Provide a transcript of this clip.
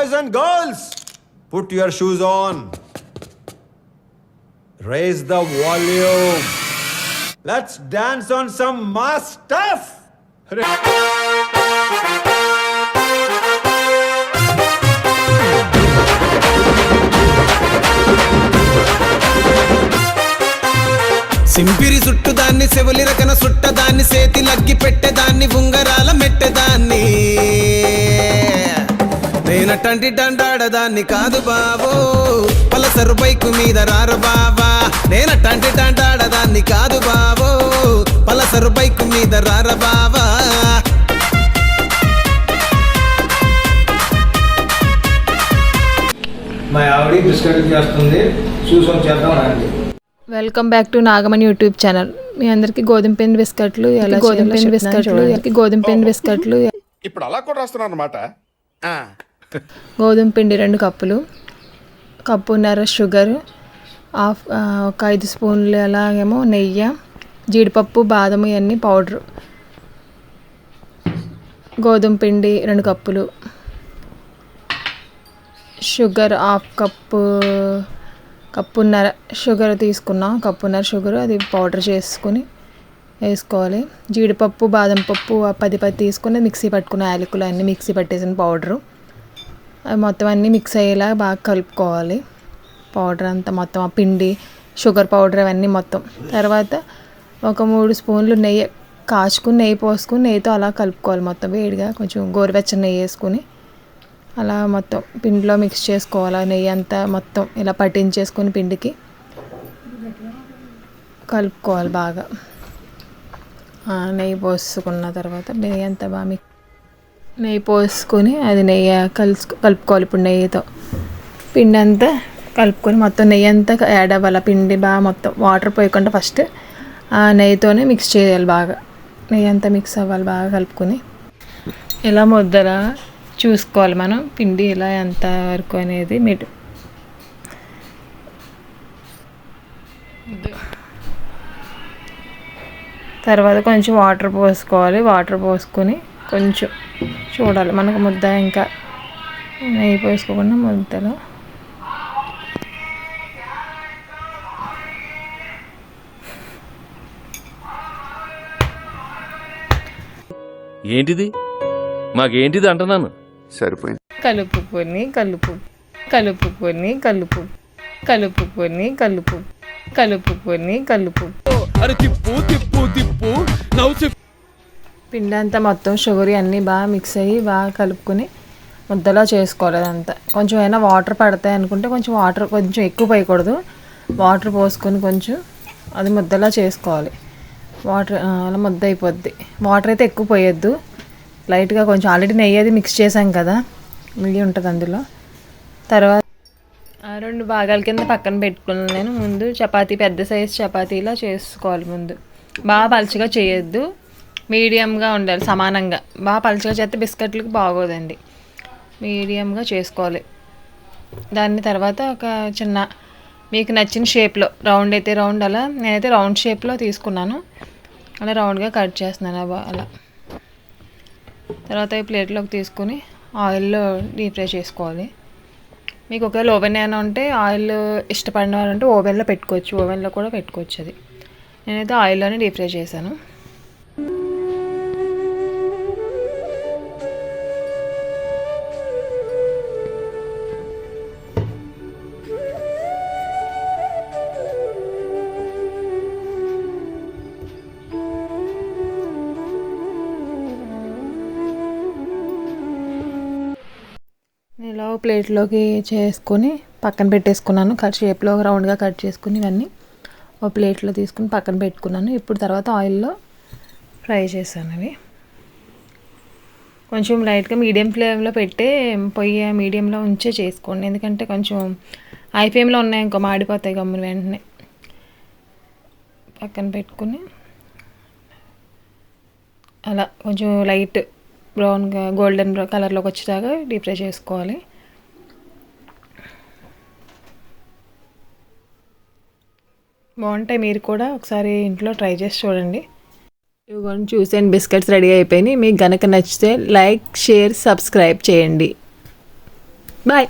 Boys and girls, put your shoes on. Raise the volume. Let's dance on some mass stuff. సింపిరి చుట్టుదాన్ని సెవులి రకన సుట్టదాన్ని సేతి లగ్గి పెట్టేదాన్ని ఉంగరాల మెట్టెదాన్ని నేనటంటి డండాడదాన్ని కాదు బావో. పలసరు బైకు మీద రారు బావా. నేనటంటి డండాడదాన్ని కాదు బావో. పలసరు బైకు మీద రార బావా. మా ఆవిడ బిస్కెట్ చేస్తుంది. చూసుకొని చేద్దాం రండి. Welcome back to Nagamani YouTube channel. మీ అందరికి గోధుమ పిండి బిస్కెట్లు ఎలా గోధుమ పిండి బిస్కెట్లు గోధుమ పిండి బిస్కెట్లు ఇప్పుడు అలా కూడా రాస్తున్నారు అనమాట గోధుమ పిండి రెండు కప్పులు కప్పున్నర షుగర్ హాఫ్ ఒక ఐదు స్పూన్లు అలాగేమో నెయ్యి జీడిపప్పు బాదం ఇవన్నీ పౌడర్. గోధుమ పిండి రెండు కప్పులు షుగర్ హాఫ్ కప్పు కప్పున్నర షుగర్ తీసుకున్నాం కప్పున్నర షుగర్ అది పౌడర్ చేసుకుని వేసుకోవాలి. జీడిపప్పు బాదం పప్పు ఆ పది పది తీసుకుని మిక్సీ పట్టుకున్న యాలకులు అన్నీ మిక్సీ పట్టేసిన పౌడరు. అవి మొత్తం అన్నీ మిక్స్ అయ్యేలా బాగా కలుపుకోవాలి. పౌడర్ అంతా మొత్తం ఆ పిండి షుగర్ పౌడర్ అవన్నీ మొత్తం. తర్వాత ఒక మూడు స్పూన్లు నెయ్యి కాచుకుని నెయ్యి పోసుకుని నెయ్యితో అలా కలుపుకోవాలి మొత్తం వేడిగా. కొంచెం గోరువెచ్చని నెయ్యి వేసుకుని అలా మొత్తం పిండిలో మిక్స్ చేసుకోవాలి. ఆ నెయ్యి అంతా మొత్తం ఇలా పట్టించేసుకొని పిండికి కలుపుకోవాలి బాగా. నెయ్యి పోసుకున్న తర్వాత నెయ్యి అంతా బాగా మిక్స్ నెయ్యి పోసుకొని అది నెయ్యి కలుసు కలుపుకోవాలి ఇప్పుడు నెయ్యితో. పిండి అంతా కలుపుకొని మొత్తం నెయ్యి అంతా యాడ్ అవ్వాలి. పిండి బాగా మొత్తం వాటర్ పోయకుండా ఫస్ట్ ఆ నెయ్యితోనే మిక్స్ చేయాలి బాగా. నెయ్యి అంతా మిక్స్ అవ్వాలి బాగా కలుపుకొని. ఇలా ముద్దలా చూసుకోవాలి మనం? పిండి ఇలా ఎంత వరకు అనేది మీరు తర్వాత కొంచెం వాటర్ పోసుకోవాలి. వాటర్ పోసుకొని కొంచెం చూడాలి. మనకు ముద్ద ఇంకా నెయ్యి పోసుకోకుండా ముద్దలో. ఏంటిది? మాకేంటిది అంటున్నాను? సరిపోయింది. కలుపుకొని కలుపు కలుపుకొని కలుపు కలుపుకొని కలుపు కలుపుకొని కలుపు. అరే తిప్పు తిప్పు తిప్పు. పిండి అంతా మొత్తం షుగర్ అన్నీ బాగా మిక్స్ అయ్యి బాగా కలుపుకొని ముద్దలా చేసుకోవాలి అదంతా. కొంచెం అయినా వాటర్ పడతాయి అనుకుంటే కొంచెం వాటర్ కొంచెం ఎక్కువ పోయకూడదు. వాటర్ పోసుకొని కొంచెం అది ముద్దలా చేసుకోవాలి. వాటర్ అలా ముద్ద అయిపోద్ది. వాటర్ అయితే ఎక్కువ పోయొద్దు. లైట్గా కొంచెం ఆల్రెడీ నెయ్యి అది మిక్స్ చేసాం కదా నెయ్యి ఉంటుంది అందులో. తర్వాత ఆ రెండు భాగాల కింద పక్కన పెట్టుకున్నాను నేను. ముందు చపాతీ పెద్ద సైజ్ చపాతీలా చేసుకోవాలి ముందు. బాగా పలుచగా చేయొద్దు. మీడియంగా ఉండాలి సమానంగా. బాగా పలుచగా చేస్తే బిస్కెట్లకు బాగోదండి. మీడియంగా చేసుకోవాలి. దాన్ని తర్వాత ఒక చిన్న మీకు నచ్చిన షేప్లో రౌండ్ అయితే రౌండ్ అలా నేనైతే రౌండ్ షేప్లో తీసుకున్నాను. అలా రౌండ్గా కట్ చేస్తున్నాను అలా- తర్వాత ఈ ప్లేట్లోకి తీసుకుని ఆయిల్లో డీప్ ఫ్రై చేసుకోవాలి. మీకు ఒకవేళ ఓవెన్ ఏమైనా ఉంటే ఆయిల్ ఇష్టపడిన వారు ఉంటే ఓవెన్లో పెట్టుకోవచ్చు ఓవెన్లో కూడా పెట్టుకోవచ్చు అది. నేనైతే ఆయిల్లోనే డీప్ ఫ్రై చేశాను. ఇలా ఒక ప్లేట్లోకి చేసుకొని పక్కన పెట్టేసుకున్నాను. కట్ షేప్లో రౌండ్గా కట్ చేసుకుని ఇవన్నీ ఒక ప్లేట్లో తీసుకుని పక్కన పెట్టుకున్నాను. ఇప్పుడు తర్వాత ఆయిల్లో ఫ్రై చేశాను అవి కొంచెం లైట్గా మీడియం ఫ్లేమ్లో పెట్టే పొయ్యి మీడియంలో ఉంచే చేసుకోండి. ఎందుకంటే కొంచెం హై ఫ్లేమ్లో ఉన్నాయి ఇంకో మాడిపోతాయి గమ్ములు వెంటనే. పక్కన పెట్టుకుని అలా కొంచెం లైట్ బ్రౌన్గా గోల్డెన్ కలర్లోకి వచ్చేదాకా డీప్ ఫ్రై చేసుకోవాలి. బాగుంటాయి. మీరు కూడా ఒకసారి ఇంట్లో ట్రై చేసి చూడండి. ఇవ్వండి చూసేయండి. బిస్కెట్స్ రెడీ అయిపోయినాయి. మీకు గనక నచ్చితే లైక్ షేర్ సబ్స్క్రైబ్ చేయండి. బాయ్.